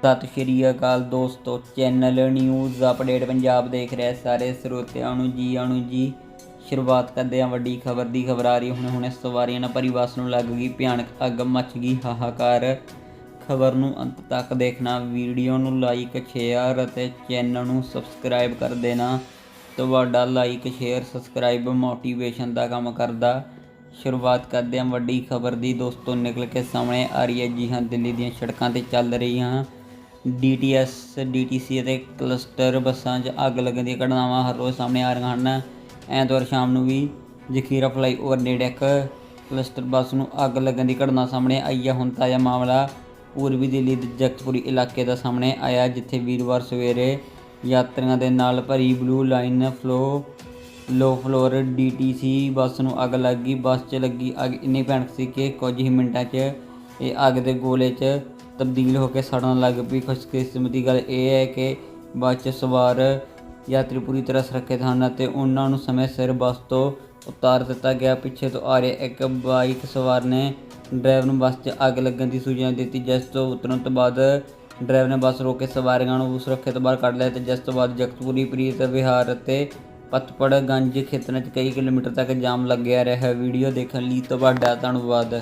ਸਤਿ ਸ਼੍ਰੀ ਅਕਾਲ ਦੋਸਤੋ, channel news update Punjab ਦੇਖ ਰਹੇ ਸਾਰੇ ਸਰੋਤਿਆਂ ਨੂੰ ਜੀ ਆਣੂ ਜੀ। ਸ਼ੁਰੂਆਤ ਕਰਦੇ ਹਾਂ ਵੱਡੀ ਖਬਰ ਦੀ। ਖਬਰ ਆ ਰਹੀ ਹੁਣ ਹੁਣੇ ਸਵਾਰੀਆਂ ਨਾਲ ਭਰੀ ਨੂੰ ਲੱਗ ਗਈ ਭਿਆਨਕ ਅੱਗ, ਮੱਚ ਗਈ ਹਾਹਾਕਾਰ। ਖਬਰ ਨੂੰ ਅੰਤ ਤੱਕ ਦੇਖਣਾ, ਵੀਡੀਓ ਨੂੰ ਲਾਈਕ ਸ਼ੇਅਰ ਅਤੇ ਚੈਨਲ ਨੂੰ ਸਬਸਕ੍ਰਾਈਬ ਕਰ ਦੇਣਾ। ਤੁਹਾਡਾ ਲਾਈਕ ਸ਼ੇਅਰ ਸਬਸਕ੍ਰਾਈਬ ਮੋਟੀਵੇਸ਼ਨ ਦਾ ਕੰਮ ਕਰਦਾ। ਸ਼ੁਰੂਆਤ ਕਰਦੇ ਹਾਂ ਵੱਡੀ ਖਬਰ ਦੀ। ਦੋਸਤੋ, ਨਿਕਲ ਕੇ ਸਾਹਮਣੇ ਆ ਰਹੀ ਹੈ ਜੀ ਹਾਂ, ਦਿੱਲੀ ਦੀਆਂ ਸੜਕਾਂ ਤੇ ਚੱਲ ਰਹੀਆਂ ਡੀਟੀਐਸ, ਡੀਟੀਸੀ ਅਤੇ ਕਲਸਟਰ ਬੱਸਾਂ 'ਚ ਅੱਗ ਲੱਗਣ ਦੀਆਂ ਘਟਨਾਵਾਂ ਹਰ ਰੋਜ਼ ਸਾਹਮਣੇ ਆ ਰਹੀਆਂ ਹਨ। ਐਤਵਾਰ ਸ਼ਾਮ ਨੂੰ ਵੀ ਜ਼ਖੀਰਾ ਫਲਾਈਓਵਰ ਨੇੜੇ ਇੱਕ ਕਲਸਟਰ ਬੱਸ ਨੂੰ ਅੱਗ ਲੱਗਣ ਦੀ ਘਟਨਾ ਸਾਹਮਣੇ ਆਈ ਹੈ। ਹੁਣ ਤਾਜ਼ਾ ਮਾਮਲਾ ਪੂਰਬੀ ਦਿੱਲੀ ਦੇ ਜਗਤਪੁਰੀ ਇਲਾਕੇ ਦਾ ਸਾਹਮਣੇ ਆਇਆ, ਜਿੱਥੇ ਵੀਰਵਾਰ ਸਵੇਰੇ ਯਾਤਰੀਆਂ ਦੇ ਨਾਲ ਭਰੀ ਬਲੂ ਲਾਈਨ ਫਲੋ ਲੋ ਫਲੋਰ ਡੀਟੀਸੀ ਬੱਸ ਨੂੰ ਅੱਗ ਲੱਗ ਗਈ। ਬੱਸ 'ਚ ਲੱਗੀ ਅੱਗ ਇੰਨੀ ਭਿਆਨਕ ਸੀ ਕਿ ਕੁਝ ਹੀ ਮਿੰਟਾਂ 'ਚ ਇਹ ਅੱਗ ਦੇ ਗੋਲੇ 'ਚ ਤਬਦੀਲ ਹੋ ਕੇ ਸੜਨ ਲੱਗ ਪਈ। ਖੁਸ਼ਕਿਸਮਤੀ ਗੱਲ ਇਹ ਹੈ ਕਿ ਬੱਸ 'ਚ ਸਵਾਰ ਯਾਤਰੀ ਪੂਰੀ ਤਰ੍ਹਾਂ ਸੁਰੱਖਿਅਤ ਹਨ ਅਤੇ ਉਹਨਾਂ ਨੂੰ ਸਮੇਂ ਸਿਰ ਬੱਸ ਤੋਂ ਉਤਾਰ ਦਿੱਤਾ ਗਿਆ। ਪਿੱਛੇ ਤੋਂ ਆ ਰਿਹਾ ਇੱਕ ਬਾਈਕ ਸਵਾਰ ਨੇ ਡਰਾਈਵਰ ਨੂੰ ਬੱਸ 'ਚ ਅੱਗ ਲੱਗਣ ਦੀ ਸੂਚਨਾ ਦਿੱਤੀ। ਜਿਸ ਤੋਂ ਉਤਰਨ ਤੋਂ ਬਾਅਦ ਡਰਾਈਵਰ ਨੇ ਬੱਸ ਰੋਕ ਕੇ ਸਵਾਰੀਆਂ ਨੂੰ ਸੁਰੱਖਿਅਤ ਬਾਹਰ ਕੱਢ ਲਿਆ ਤੇ ਜਿਸ ਤੋਂ ਬਾਅਦ ਜਗਤਪੁਰੀ, ਪ੍ਰੀਤ ਵਿਹਾਰ ਅਤੇ ਪਤਪੜ, ਗੰਜ ਖੇਤਰਾਂ 'ਚ ਕਈ ਕਿਲੋਮੀਟਰ ਤੱਕ ਜਾਮ ਲੱਗਿਆ ਰਿਹਾ। ਵੀਡੀਓ ਦੇਖਣ ਲਈ ਤੁਹਾਡਾ ਧੰਨਵਾਦ।